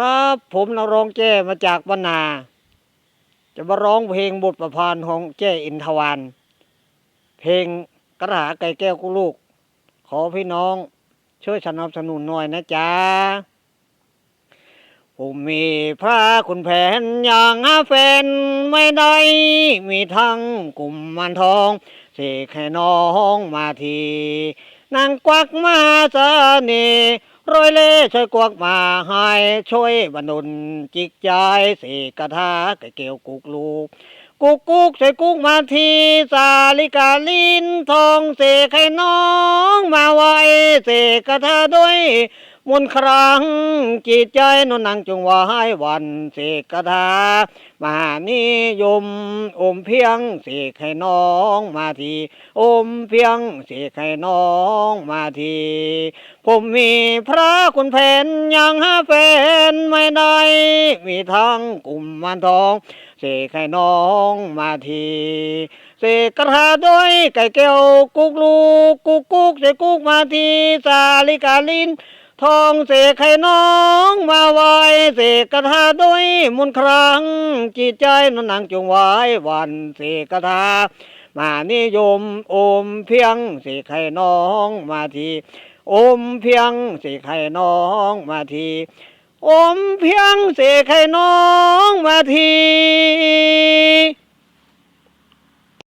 ครับ ผมนรงแจ้มาจากบรรนา จะมาร้องเพลงบทประพันธ์ของแจ้อินทวานเพลงกระหาไก่แก้วกุลูก ขอพี่น้องช่วยสนับสนุนหน่อยนะจ๊ะผมมีพระคุณแผนอย่างหาแฟนไม่ได้ มีทั้งกลุ่มมันทอง เสกให้น้องมาทีนางกวักมาเสน่ห์ รอยเล่ช่วยกวกมาให้ช่วยบรรดลจิกใจเสกกระทาไก่เกลียวกุกลูกกุกกุกใส่กุกมาทีสาลิกาลินทองเสกให้น้องมาไว้เสกกระทาด้วย มนครั้งจิตใจนนนางจงไว้วันเสกกระทามหานิยม อมเพียงเสกให้น้องมาที อมเพียงเสกให้น้องมาที ผมมีพระคุณแผนยังหาแฟนไม่ได้ มีทั้งกลุ่มมันทองเสกให้น้องมาทีเสกกระทาด้วยไก่แก้วกุกลูกกุกกุกเสกกุกมาทีสาลิกาลิน ทองเสกให้น้องมาไว้เสกกระทาด้วยมุนครั้ง จิตใจนนนางจงไว้วันเสกกระทามานิยมโอมเพียงเสกให้น้องมาทีโอมเพียงเสกให้น้องมาทีโอมเพียงเสกให้น้องมาที